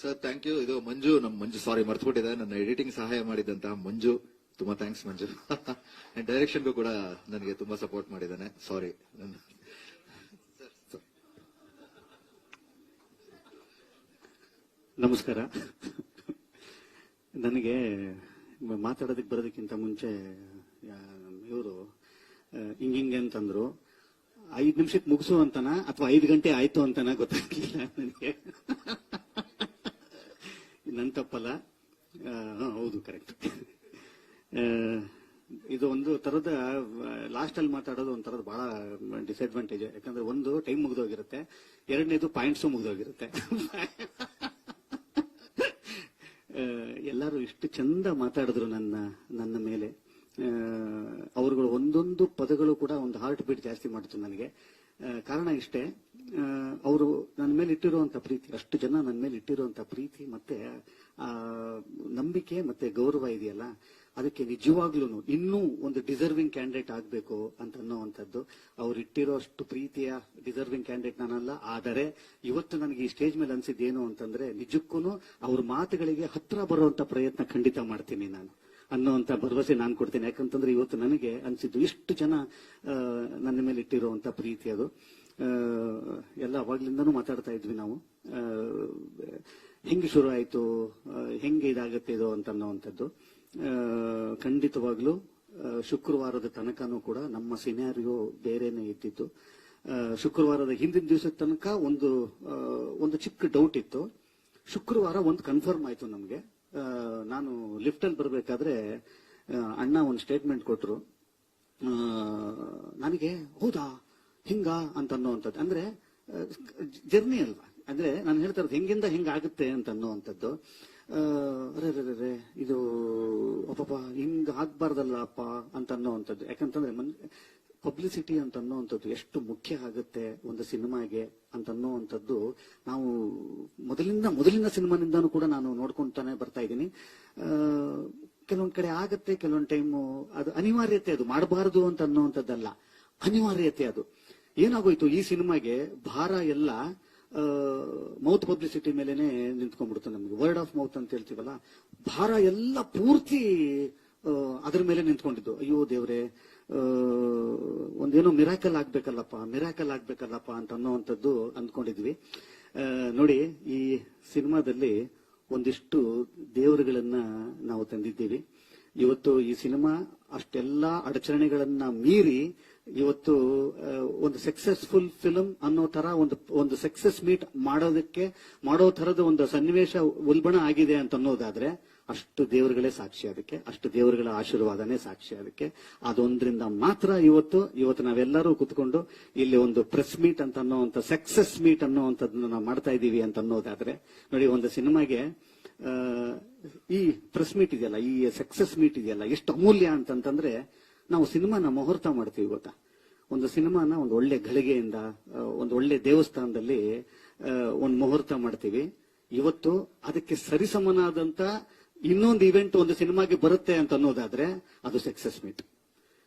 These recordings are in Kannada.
ಸರ್ ಥ್ಯಾಂಕ್ ಯು ಇದು ಮಂಜು, ನಮ್ ಮಂಜು ಸಾರಿ ಮರ್ತ್ಬಿಟ್ಟಿದೆ. ನನ್ನ ಎಡಿಟಿಂಗ್ ಸಹಾಯ ಮಾಡಿದಂತ ಮಂಜು. ತುಂಬಾ ಥ್ಯಾಂಕ್ಸ್ ಮಂಜು. ಅಂಡ್ ಡೈರೆಕ್ಷನ್ಗೂ ಕೂಡ ನನಗೆ ತುಂಬಾ ಸಪೋರ್ಟ್ ಮಾಡಿದ್ದಾನೆ. ಸಾರಿ ನಮಸ್ಕಾರ. ನನಗೆ ಮಾತಾಡೋದಕ್ಕೆ ಬರೋದಕ್ಕಿಂತ ಮುಂಚೆ ಇವರು ಹಿಂಗಿಂಗೆ ಅಂತಂದ್ರು. ಐದು ನಿಮಿಷಕ್ಕೆ ಮುಗಿಸು ಅಂತನಾ ಅಥವಾ ಐದು ಗಂಟೆ ಆಯ್ತು ಅಂತನಾ ಗೊತ್ತಾಗ್ಲಿಲ್ಲ ನನಗೆ. ನನ್ ತಪ್ಪಲ್ಲ ಹೌದು ಕರೆಕ್ಟ್ ಇದು ಒಂದು ತರದ ಲಾಸ್ಟ್ ಅಲ್ಲಿ ಮಾತಾಡೋದು ಒಂಥರದ ಬಹಳ ಡಿಸ್ಅಡ್ವಾಂಟೇಜ್ ಯಾಕಂದ್ರೆ ಒಂದು ಟೈಮ್ ಮುಗಿದೋಗಿರುತ್ತೆ. ಎರಡನೇದು ಪಾಯಿಂಟ್ಸು ಮುಗಿದೋಗಿರುತ್ತೆ. ಎಲ್ಲರೂ ಇಷ್ಟು ಚಂದ ಮಾತಾಡಿದ್ರು ನನ್ನ ನನ್ನ ಮೇಲೆ. ಅವರುಗಳು ಒಂದೊಂದು ಪದಗಳು ಕೂಡ ಒಂದು ಹಾರ್ಟ್ ಬೀಟ್ ಜಾಸ್ತಿ ಮಾಡಿತು ನನಗೆ. ಕಾರಣ ಇಷ್ಟೇ. ಅವರು ನನ್ನ ಮೇಲೆ ಇಟ್ಟಿರುವಂತ ಪ್ರೀತಿ, ಅಷ್ಟು ಜನ ನನ್ನ ಮೇಲೆ ಇಟ್ಟಿರುವಂತ ಪ್ರೀತಿ ಮತ್ತೆ ನಂಬಿಕೆ ಮತ್ತೆ ಗೌರವ ಇದೆಯಲ್ಲ, ಅದಕ್ಕೆ ನಿಜವಾಗ್ಲೂ ಇನ್ನೂ ಒಂದು ಡಿಸರ್ವಿಂಗ್ ಕ್ಯಾಂಡಿಡೇಟ್ ಆಗಬೇಕು ಅಂತ ಅನ್ನೋವಂಥದ್ದು. ಅವ್ರು ಇಟ್ಟಿರೋ ಅಷ್ಟು ಪ್ರೀತಿಯ ಡಿಸರ್ವಿಂಗ್ ಕ್ಯಾಂಡಿಡೇಟ್ ನಾನಲ್ಲ, ಆದರೆ ಇವತ್ತು ನನಗೆ ಈ ಸ್ಟೇಜ್ ಮೇಲೆ ಅನ್ಸಿದ್ದೇನು ಅಂತಂದ್ರೆ ನಿಜಕ್ಕೂ ಅವ್ರ ಮಾತುಗಳಿಗೆ ಹತ್ರ ಬರುವಂತ ಪ್ರಯತ್ನ ಖಂಡಿತ ಮಾಡ್ತೀನಿ ನಾನು. ಅನ್ನೋಂತ ಭರವಸೆ ನಾನು ಕೊಡ್ತೀನಿ. ಯಾಕಂತಂದ್ರೆ ಇವತ್ತು ನನಗೆ ಅನ್ಸಿದ್ದು ಇಷ್ಟು ಜನ ನನ್ನ ಮೇಲೆ ಇಟ್ಟಿರುವಂತ ಪ್ರೀತಿ ಅದು. ಎಲ್ಲ ಅವಾಗ್ಲಿಂದನೂ ಮಾತಾಡ್ತಾ ಇದ್ವಿ ನಾವು. ಹೆಂಗೆ ಶುರು ಆಯ್ತು ಹೆಂಗೆ ಇದಾಗತ್ತೆ ಇದು ಅಂತ ಅನ್ನೋವಂಥದ್ದು. ಖಂಡಿತವಾಗಲೂ ಶುಕ್ರವಾರದ ತನಕನೂ ಕೂಡ ನಮ್ಮ ಸಿನಾರಿಯೋ ಬೇರೆನೆ ಇದ್ದಿತ್ತು. ಶುಕ್ರವಾರದ ಹಿಂದಿನ ದಿವಸದ ತನಕ ಒಂದು ಒಂದು ಚಿಕ್ಕ ಡೌಟ್ ಇತ್ತು. ಶುಕ್ರವಾರ ಒಂದು ಕನ್ಫರ್ಮ್ ಆಯ್ತು ನಮಗೆ. ನಾನು ಲಿಫ್ಟ್ ಅಲ್ಲಿ ಬರಬೇಕಾದ್ರೆ ಅಣ್ಣ ಒಂದು ಸ್ಟೇಟ್ಮೆಂಟ್ ಕೊಟ್ರು. ಆ, ನನಗೆ ಹೌದಾ? ಹಿಂಗ ಅಂತ ಅನ್ನೋವಂಥದ್ದು ಅಂದ್ರೆ ಜರ್ನಿ ಅಲ್ವಾ? ಅಂದ್ರೆ ನಾನು ಹೇಳ್ತಾ ಇರೋದು ಹೆಂಗಿಂದ ಹಿಂಗಾಗುತ್ತೆ ಅಂತ ಅನ್ನೋವಂಥದ್ದು ಅರೆ ಇದು ಅಪ್ಪಪ್ಪ ಹಿಂಗ ಆಗ್ಬಾರ್ದಲ್ಲ ಅಪ್ಪ ಅಂತ ಅನ್ನೋವಂಥದ್ದು ಯಾಕಂತಂದ್ರೆ ಪಬ್ಲಿಸಿಟಿ ಅಂತ ಅನ್ನೋವಂಥದ್ದು ಎಷ್ಟು ಮುಖ್ಯ ಆಗುತ್ತೆ ಒಂದು ಸಿನಿಮಾಗೆ ಅಂತ ಅನ್ನೋವಂಥದ್ದು ನಾವು ಮೊದಲಿಂದ, ಮೊದಲಿನ ಸಿನಿಮಾನಿಂದನೂ ಕೂಡ ನಾನು ನೋಡ್ಕೊಂತಾನೆ ಬರ್ತಾ ಇದ್ದೀನಿ. ಕೆಲವೊಂದು ಕಡೆ ಆಗತ್ತೆ, ಕೆಲವೊಂದ್ ಟೈಮು ಅದು ಅನಿವಾರ್ಯತೆ ಅದು ಮಾಡಬಾರದು ಅಂತ ಅನ್ನೋವಂಥದ್ದಲ್ಲ ಅನಿವಾರ್ಯತೆ ಅದು. ಏನಾಗೋಯ್ತು, ಈ ಸಿನಿಮಾಗೆ ಭಾರ ಎಲ್ಲ ಮೌತ್ ಪಬ್ಲಿಸಿಟಿ ಮೇಲೆನೆ ನಿಂತ್ಕೊಂಡ್ಬಿಡ್ತು ನಮ್ಗೆ. ವರ್ಡ್ ಆಫ್ ಮೌತ್ ಅಂತ ಹೇಳ್ತೀವಲ್ಲ, ಭಾರ ಎಲ್ಲ ಪೂರ್ತಿ ಅದ್ರ ಮೇಲೆ ನಿಂತ್ಕೊಂಡಿದ್ದು. ಅಯ್ಯೋ ದೇವ್ರೆ ಒಂದೇನೋ ಮಿರಾಕಲ್ ಆಗ್ಬೇಕಲ್ಲಪ್ಪ ಮಿರಾಕಲ್ ಆಗ್ಬೇಕಲ್ಲಪ್ಪ ಅಂತ ಅನ್ನೋವಂಥದ್ದು ಅಂದ್ಕೊಂಡಿದ್ವಿ. ನೋಡಿ, ಈ ಸಿನಿಮಾದಲ್ಲಿ ಒಂದಿಷ್ಟು ದೇವರುಗಳನ್ನ ನಾವು ತಂದಿದ್ದೀವಿ. ಇವತ್ತು ಈ ಸಿನಿಮಾ ಅಷ್ಟೆಲ್ಲ ಅಡಚಣೆಗಳನ್ನ ಮೀರಿ ಇವತ್ತು ಒಂದು ಸಕ್ಸಸ್ಫುಲ್ ಫಿಲ್ಮ್ ಅನ್ನೋ ತರ ಒಂದು ಒಂದು ಸಕ್ಸಸ್ ಮೀಟ್ ಮಾಡೋದಕ್ಕೆ, ಮಾಡೋ ತರದ ಒಂದು ಸನ್ನಿವೇಶ ಉಲ್ಬಣ ಆಗಿದೆ ಅಂತ ಅನ್ನೋದಾದ್ರೆ ಅಷ್ಟು ದೇವರುಗಳೇ ಸಾಕ್ಷಿ ಅದಕ್ಕೆ, ಅಷ್ಟು ದೇವರುಗಳ ಆಶೀರ್ವಾದನೇ ಸಾಕ್ಷಿ ಅದಕ್ಕೆ. ಅದೊಂದ್ರಿಂದ ಮಾತ್ರ ಇವತ್ತು ಇವತ್ತು ನಾವೆಲ್ಲರೂ ಕುತ್ಕೊಂಡು ಇಲ್ಲಿ ಒಂದು ಪ್ರೆಸ್ ಮೀಟ್ ಅಂತ ಅನ್ನೋವಂಥ ಸಕ್ಸಸ್ ಮೀಟ್ ಅನ್ನೋವಂಥದ್ದನ್ನ ನಾವು ಮಾಡ್ತಾ ಇದ್ದೀವಿ ಅಂತ ಅನ್ನೋದಾದ್ರೆ, ನೋಡಿ ಒಂದು ಸಿನಿಮಾಗೆ ಈ ಪ್ರೆಸ್ ಮೀಟ್ ಇದೆಯಲ್ಲ, ಈ ಸಕ್ಸಸ್ ಮೀಟ್ ಇದೆಯಲ್ಲ, ಎಷ್ಟು ಅಮೂಲ್ಯ ಅಂತಂತಂದ್ರೆ ನಾವು ಸಿನಿಮಾನ ಮುಹೂರ್ತ ಮಾಡ್ತೀವಿ ಗೊತ್ತಾ? ಒಂದು ಸಿನಿಮಾನ ಒಂದು ಒಳ್ಳೆ ಘಳಿಗೆಯಿಂದ ಒಂದು ಒಳ್ಳೆ ದೇವಸ್ಥಾನದಲ್ಲಿ ಒಂದು ಮುಹೂರ್ತ ಮಾಡ್ತೀವಿ. ಇವತ್ತು ಅದಕ್ಕೆ ಸರಿಸಮನಾದಂತ ಇನ್ನೊಂದು ಇವೆಂಟ್ ಒಂದು ಸಿನಿಮಾಗೆ ಬರುತ್ತೆ ಅಂತ ಅನ್ನೋದಾದ್ರೆ ಅದು ಸಕ್ಸಸ್ ಮೀಟ್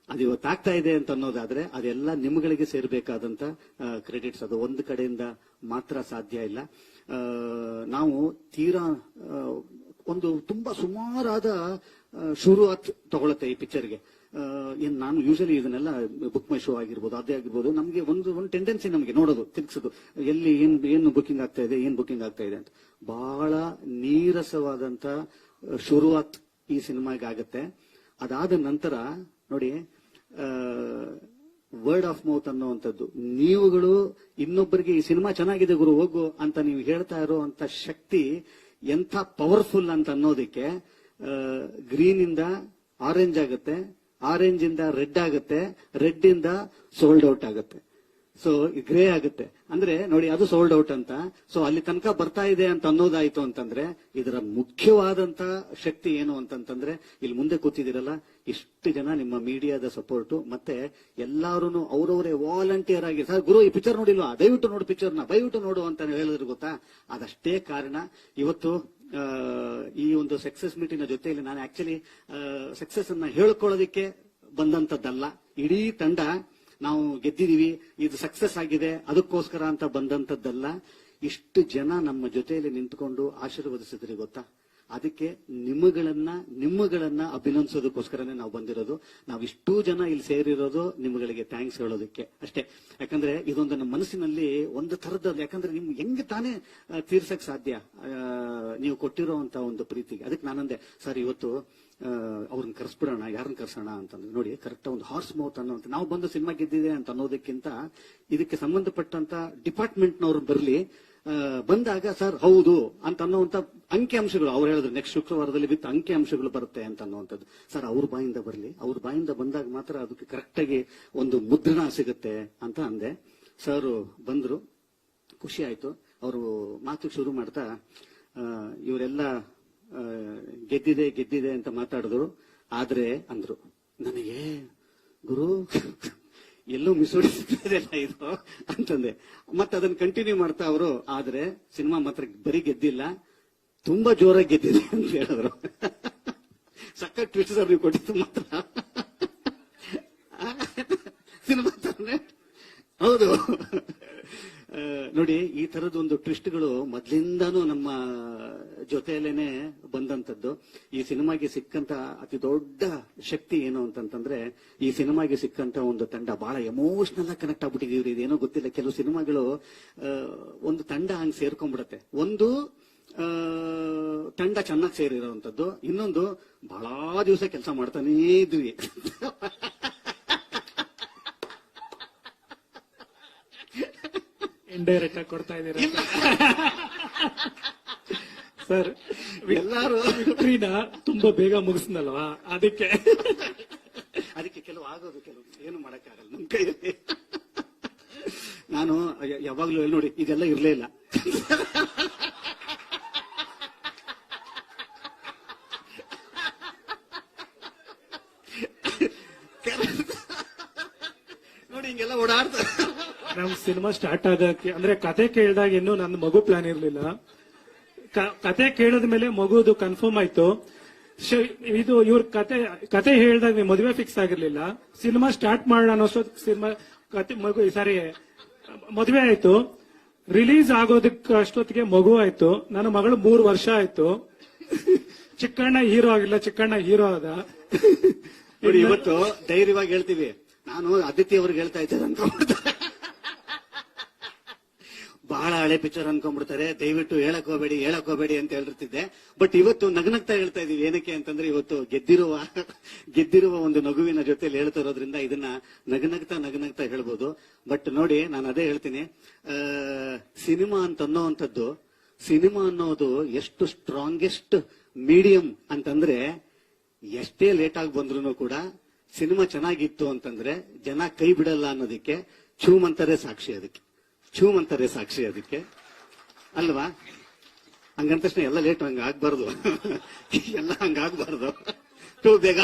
ಅದು ಇವತ್ತು ಆಗ್ತಾ ಇದೆ ಅಂತ ಅನ್ನೋದಾದ್ರೆ ಅದೆಲ್ಲ ನಿಮ್ಗಳಿಗೆ ಸೇರ್ಬೇಕಾದಂತ ಕ್ರೆಡಿಟ್ಸ್ ಅದು ಒಂದು ಕಡೆಯಿಂದ ಮಾತ್ರ ಸಾಧ್ಯ ಇಲ್ಲ. ನಾವು ತೀರಾ ಒಂದು ತುಂಬಾ ಸುಮಾರಾದ ಶುರುವಾತ್ ತಗೊಳತ್ತೆ ಈ ಪಿಕ್ಚರ್ಗೆ ಏನ್ ನಾನು ಯೂಶಲಿ ಇದನ್ನೆಲ್ಲ ಬುಕ್ ಮೈ ಶೋ ಆಗಿರ್ಬೋದು, ಅದೇ ಆಗಿರ್ಬೋದು, ನಮಗೆ ಒಂದು ಒಂದು ಟೆಂಡೆನ್ಸಿ ನಮಗೆ ನೋಡೋದು ತಿರ್ಗಿಸೋದು ಎಲ್ಲಿ, ಏನ್, ಏನು ಬುಕಿಂಗ್ ಆಗ್ತಾ ಇದೆ, ಏನ್ ಬುಕಿಂಗ್ ಆಗ್ತಾ ಇದೆ ಅಂತ. ಬಹಳ ನೀರಸವಾದಂತ ಶುರುವಾತ್ ಈ ಸಿನಿಮಾಗೆ ಆಗುತ್ತೆ. ಅದಾದ ನಂತರ ನೋಡಿ ವರ್ಡ್ ಆಫ್ ಮೌತ್ ಅನ್ನುವಂಥದ್ದು. ನೀವುಗಳು ಇನ್ನೊಬ್ಬರಿಗೆ ಈ ಸಿನಿಮಾ ಚೆನ್ನಾಗಿದೆ ಗುರು, ಹೋಗು ಅಂತ ನೀವು ಹೇಳ್ತಾ ಇರುವಂತ ಶಕ್ತಿ ಎಂಥ ಪವರ್ಫುಲ್ ಅಂತ ಅನ್ನೋದಕ್ಕೆ ಗ್ರೀನ್ ಇಂದ ಆರೆಂಜ್ ಆಗುತ್ತೆ ಆರೆಂಜ್ ಇಂದ ರೆಡ್ ಆಗುತ್ತೆ ರೆಡ್ ಇಂದ ಸೋಲ್ಡ್ ಔಟ್ ಆಗುತ್ತೆ. ಸೊ ಗ್ರೇ ಆಗುತ್ತೆ. ಅಂದ್ರೆ ನೋಡಿ, ಅದು ಸೋಲ್ಡ್ ಔಟ್ ಅಂತ. ಸೊ ಅಲ್ಲಿ ತನಕ ಬರ್ತಾ ಇದೆ ಅಂತ ಅನ್ನೋದಾಯ್ತು ಅಂತಂದ್ರೆ, ಇದರ ಮುಖ್ಯವಾದಂತ ಶಕ್ತಿ ಏನು ಅಂತಂತಂದ್ರೆ, ಇಲ್ಲಿ ಮುಂದೆ ಕೂತಿದಿರಲ್ಲ ಇಷ್ಟು ಜನ ನಿಮ್ಮ ಮೀಡಿಯಾದ ಸಪೋರ್ಟ್, ಮತ್ತೆ ಎಲ್ಲಾರು ಅವರವರೇ ವಾಲಂಟಿಯರ್ ಆಗಿ, ಸರ್, ಗುರು, ಈ ಪಿಕ್ಚರ್ ನೋಡಿಲ್ವಾ? ದಯವಿಟ್ಟು ನೋಡು ಪಿಕ್ಚರ್ನ ದಯವಿಟ್ಟು ನೋಡು ಅಂತ ಹೇಳಿದ್ರು ಗೊತ್ತಾ? ಅದಷ್ಟೇ ಕಾರಣ. ಇವತ್ತು ಈ ಒಂದು ಸಕ್ಸಸ್ ಮೀಟಿನ ಜೊತೆಯಲ್ಲಿ ನಾನು ಆಕ್ಚುಲಿ ಸಕ್ಸಸ್ ಅನ್ನ ಹೇಳ್ಕೊಳ್ಳೋದಿಕ್ಕೆ ಬಂದಂತದ್ದಲ್ಲ. ಇಡೀ ತಂಡ ನಾವು ಗೆದ್ದಿದೀವಿ ಇದು ಸಕ್ಸಸ್ ಆಗಿದೆ, ಅದಕ್ಕೋಸ್ಕರ ಅಂತ ಬಂದಂತದ್ದಲ್ಲ ಇಷ್ಟು ಜನ ನಮ್ಮ ಜೊತೆಯಲ್ಲಿ ನಿಂತ್ಕೊಂಡು ಆಶೀರ್ವದಿಸಿದ್ರಿ ಗೊತ್ತಾ? ಅದಕ್ಕೆ ನಿಮ್ಮಗಳನ್ನ ನಿಮ್ಮಗಳನ್ನ ಅಭಿನಂದಿಸೋದಕ್ಕೋಸ್ಕರನೇ ನಾವು ಬಂದಿರೋದು. ನಾವು ಇಷ್ಟೂ ಜನ ಇಲ್ಲಿ ಸೇರಿರೋದು ನಿಮ್ಮಗಳಿಗೆ ಥ್ಯಾಂಕ್ಸ್ ಹೇಳೋದಕ್ಕೆ. ಅಷ್ಟೇ. ಯಾಕಂದ್ರೆ ಇದೊಂದು ನಮ್ಮ ಮನಸ್ಸಿನಲ್ಲಿ ಒಂದು ತರದ ಯಾಕಂದ್ರೆ ನಿಮ್ಗೆ ಹೆಂಗೆ ತಾನೇ ತೀರ್ಸಕ್ ಸಾಧ್ಯ? ನೀವು ಕೊಟ್ಟಿರೋ ಒಂದು ಪ್ರೀತಿಗೆ. ಅದಕ್ಕೆ ನಾನಂದೆ, ಸರ್, ಇವತ್ತು ಅವ್ರನ್ನ ಕರೆಸ್ಬಿಡೋಣ, ಯಾರನ್ನ ಕರೆಸೋಣ ಅಂತಂದ್ರೆ ನೋಡಿ ಕರೆಕ್ಟ್ ಒಂದು ಹಾರ್ಸ್ ಮೌತ್ ಅನ್ನೋ ನಾವು ಬಂದು ಸಿನಿಮಾ ಗೆದ್ದಿದೆ ಅಂತ ಅನ್ನೋದಕ್ಕಿಂತ ಇದಕ್ಕೆ ಸಂಬಂಧಪಟ್ಟಂತ ಡಿಪಾರ್ಟ್ಮೆಂಟ್ನವ್ರು ಬರಲಿ ಬಂದಾಗ, ಸರ್, ಹೌದು ಅಂತ ಅನ್ನೋಂತ ಅಂಕಿ ಅಂಶಗಳು, ಅವ್ರು ಹೇಳಿದ್ರು ನೆಕ್ಸ್ಟ್ ಶುಕ್ರವಾರದಲ್ಲಿ ವಿತ್ ಅಂಕಿ ಅಂಶಗಳು ಬರುತ್ತೆ ಅಂತ ಅನ್ನುವಂಥದ್ದು. ಸರ್, ಅವ್ರ ಬಾಯಿಂದ ಬರಲಿ. ಅವ್ರ ಬಾಯಿಂದ ಬಂದಾಗ ಮಾತ್ರ ಅದಕ್ಕೆ ಕರೆಕ್ಟ್ ಆಗಿ ಒಂದು ಮುದ್ರಣ ಸಿಗುತ್ತೆ ಅಂತ ಅಂದೆ. ಸರ್ ಬಂದ್ರು, ಖುಷಿ ಆಯ್ತು. ಅವರು ಮಾತು ಶುರು ಮಾಡ್ತಾ ಇವರೆಲ್ಲ ಗೆದ್ದಿದೆ ಗೆದ್ದಿದೆ ಅಂತ ಮಾತಾಡಿದ್ರು. ಆದ್ರೆ ಅಂದ್ರು, ನನಗೆ ಗುರು, ಎಲ್ಲೂ ಮಿಸೋಡಿಸಿಲ್ಲ ಇದು? ಅಂತಂದೆ. ಮತ್ತೆ ಅದನ್ನ ಕಂಟಿನ್ಯೂ ಮಾಡ್ತಾ ಅವರು, ಆದ್ರೆ ಸಿನಿಮಾ ಮಾತ್ರ ಬರೀ ಗೆದ್ದಿಲ್ಲ, ತುಂಬಾ ಜೋರಾಗಿ ಗೆದ್ದಿದೆ ಅಂತ ಹೇಳಿದ್ರು. ಸಕ್ಕ ಟ್ವಿಸ್ಟ್ ಸರ್ ನೀವು ಕೊಟ್ಟಿದ್ದು ಮಾತ್ರ. ಸಿನಿಮಾ ಹೌದು. ನೋಡಿ, ಈ ತರದ ಒಂದು ಟ್ವಿಸ್ಟ್ಗಳು ಮೊದ್ಲಿಂದಾನು ನಮ್ಮ ಜೊತೆಯಲ್ಲೇನೆ ಬಂದಂತದ್ದು ಈ ಸಿನಿಮಾಗೆ ಸಿಕ್ಕಂತ ಅತಿ ದೊಡ್ಡ ಶಕ್ತಿ ಏನು ಅಂತಂತಂದ್ರೆ, ಈ ಸಿನಿಮಾಗೆ ಸಿಕ್ಕಂತ ಒಂದು ತಂಡ ಬಹಳ ಎಮೋಷನಲ್ ಆಗಿ ಕನೆಕ್ಟ್ ಆಗ್ಬಿಟ್ಟಿದೀವ್ರಿ ಇದೇನೋ ಗೊತ್ತಿಲ್ಲ, ಕೆಲವು ಸಿನಿಮಾಗಳು ಒಂದು ತಂಡ ಹಂಗೆ ಸೇರ್ಕೊಂಡ್ಬಿಡತ್ತೆ. ಒಂದು ತಂಡ ಚೆನ್ನಾಗಿ ಸೇರಿರೋವಂಥದ್ದು ಇನ್ನೊಂದು, ಬಹಳ ದಿವಸ ಕೆಲಸ ಮಾಡ್ತಾನೇ ಇದ್ವಿ. ಇಂಡೈರೆಕ್ಟ್ ಆಗಿ ಕೊಡ್ತಾ ಇದ್ದೀರಾ ಸರ್ ಎಲ್ಲಾರು. ಫ್ರೀನ ತುಂಬಾ ಬೇಗ ಮುಗಿಸ್ನಲ್ವಾ? ಅದಕ್ಕೆ. ಅದಕ್ಕೆ ಕೆಲವು ಆಗೋದು ಕೆಲವು ಏನು ಮಾಡಕ್ಕಾಗಲ್ಲ ನಮ್ ಕೈಯಲ್ಲಿ. ನಾನು ಯಾವಾಗ್ಲೂ ನೋಡಿ ಇದೆಲ್ಲ ಇರ್ಲೇ ಇಲ್ಲ ನೋಡಿ ಹಿಂಗೆಲ್ಲ ಓಡಾಡ್ತಾರೆ ನಮ್ ಸಿನಿಮಾ ಸ್ಟಾರ್ಟ್ ಆಗಕ್ಕೆ, ಅಂದ್ರೆ ಕತೆ ಕೇಳಿದಾಗ ಇನ್ನು ನನ್ನ ಮಗು ಪ್ಲಾನ್ ಇರಲಿಲ್ಲ. ಕತೆ ಕೇಳಿದ ಮೇಲೆ ಮಗುದು ಕನ್ಫರ್ಮ್ ಆಯ್ತು. ಇದು ಇವ್ರ ಕತೆ ಕತೆ ಹೇಳಿದಾಗ ಮದುವೆ ಫಿಕ್ಸ್ ಆಗಿರ್ಲಿಲ್ಲ. ಸಿನಿಮಾ ಸ್ಟಾರ್ಟ್ ಮಾಡೋಣ ಅನ್ನೋಷ್ಟು ಸಿನಿಮಾ, ಕತೆ, ಮಗು ಸಾರಿ ಮದುವೆ ಆಯ್ತು. ರಿಲೀಸ್ ಆಗೋದಕ್ಕೆ ಅಷ್ಟೊತ್ತಿಗೆ ಮಗು ಆಯ್ತು. ನನ್ನ ಮಗಳು ಮೂರು ವರ್ಷ ಆಯ್ತು. ಚಿಕ್ಕಣ್ಣ ಹೀರೋ ಆಗಿಲ್ಲ, ಚಿಕ್ಕಣ್ಣ ಹೀರೋ ಆದ. ಇವತ್ತು ಧೈರ್ಯವಾಗಿ ಹೇಳ್ತೀವಿ. ನಾನು ಅದಿತಿ ಅವ್ರಿಗೆ ಹೇಳ್ತಾ ಇದ್ದೆ ಅನ್ಕೊಂಡ್ಬಿಡ್ತಾರೆ ಬಹಳ ಹಳೆ ಪಿಕ್ಚರ್ ಅನ್ಕೊಂಡ್ಬಿಡ್ತಾರೆ. ದಯವಿಟ್ಟು ಹೇಳಕ್ ಹೋಗ್ಬೇಡಿ ಹೇಳಕ್ ಹೋಗ್ಬೇಡಿ ಅಂತ ಹೇಳಿರ್ತಿದ್ದೆ ಬಟ್ ಇವತ್ತು ನಗ್ನಗ್ತಾ ಹೇಳ್ತಾ ಇದೀವಿ. ಏನಕ್ಕೆ ಅಂತಂದ್ರೆ ಇವತ್ತು ಗೆದ್ದಿರುವ ಗೆದ್ದಿರುವ ಒಂದು ನಗುವಿನ ಜೊತೆಲಿ ಹೇಳ್ತಾ ಇರೋದ್ರಿಂದ ಇದನ್ನ ನಗ್ನಗ್ತಾ ನಗ್ನಗ್ತಾ ಹೇಳ್ಬೋದು. ಬಟ್ ನೋಡಿ, ನಾನು ಅದೇ ಹೇಳ್ತೀನಿ. ಸಿನಿಮಾ ಅಂತ ಅನ್ನೋವಂಥದ್ದು ಸಿನಿಮಾ ಅನ್ನೋದು ಎಷ್ಟು ಸ್ಟ್ರಾಂಗೆಸ್ಟ್ ಮೀಡಿಯಂ ಅಂತಂದ್ರೆ ಎಷ್ಟೇ ಲೇಟ್ ಆಗಿ ಬಂದ್ರು ಕೂಡ ಸಿನಿಮಾ ಚೆನ್ನಾಗಿತ್ತು ಅಂತಂದ್ರೆ ಜನ ಕೈ ಬಿಡಲ್ಲ ಅನ್ನೋದಕ್ಕೆ ಚೂಮ್ ಅಂತಾರೆ ಸಾಕ್ಷಿ ಅದಕ್ಕೆ. ಚೂಮ್ ಅಂತಾರೆ ಸಾಕ್ಷಿ ಅದಕ್ಕೆ. ಅಲ್ವಾ? ಹಂಗಂತ ತಕ್ಷಣ ಎಲ್ಲ ಲೇಟ್ ಹಂಗ ಆಗ್ಬಾರ್ದು. ಎಲ್ಲ ಹಂಗ ಆಗ್ಬಾರ್ದು. ಟೂ ಬೇಗ.